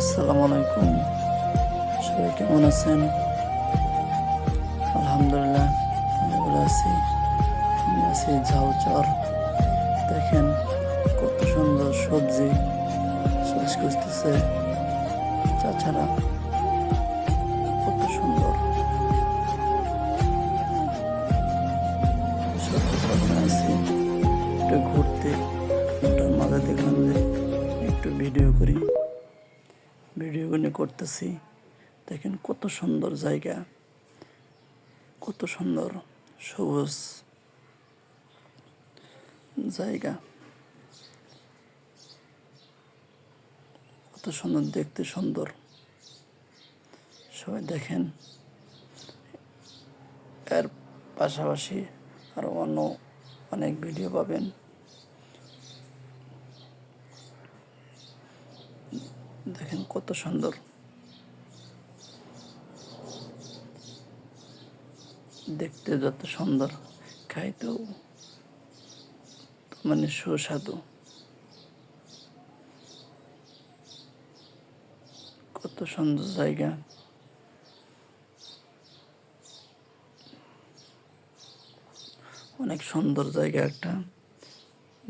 আসসালামু আলাইকুম। সবাই কেমন আছেন? আলহামদুলিল্লাহ, আমি ভালো আছি। আমি আছি ঝাউচর। দেখেন কত সুন্দর সবজি চাষ করতেছে তাছাড়া কত সুন্দর। আছি। একটু ঘুরতে ওটার মাঝে দেখলাম যে একটু ভিডিও করি। ভিডিওগুলো করতেছি। দেখেন কত সুন্দর জায়গা। কত সুন্দর সবুজ জায়গা। কত সুন্দর দেখতে সুন্দর। সবাই দেখেন। এর পাশাপাশি আরও অন্য অনেক ভিডিও পাবেন। দেখেন কত সুন্দর। দেখতে যত সুন্দর, খাইতেও মানে সুস্বাদু। কত সুন্দর জায়গা। অনেক সুন্দর জায়গা একটা।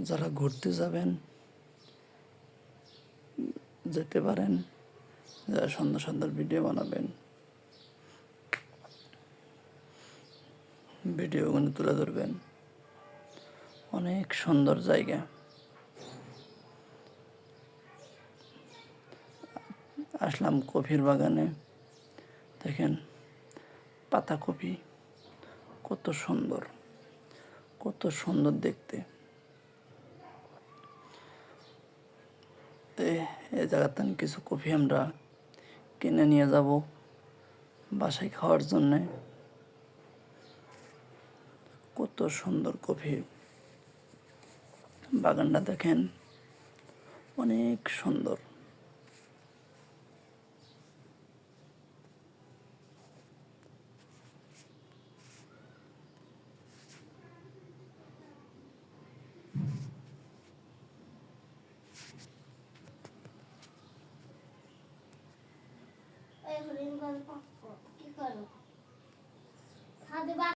যারা ঘুরতে যাবেন যেতে পারেন। যারা সুন্দর সুন্দর ভিডিও বানাবেন। ভিডিওগুলো তুলে ধরবেন। অনেক সুন্দর জায়গা। আসলাম কফির বাগানে। দেখেন, পাতা কপি। কত সুন্দর। কত সুন্দর দেখতে। এই জায়গার থেকে কিছু কফি আমরা কিনে নিয়ে যাব বাসায় খাওয়ার জন্যে। কত সুন্দর কফি। বাগানটা দেখেন, অনেক সুন্দর। হরিণ গল্প কি করো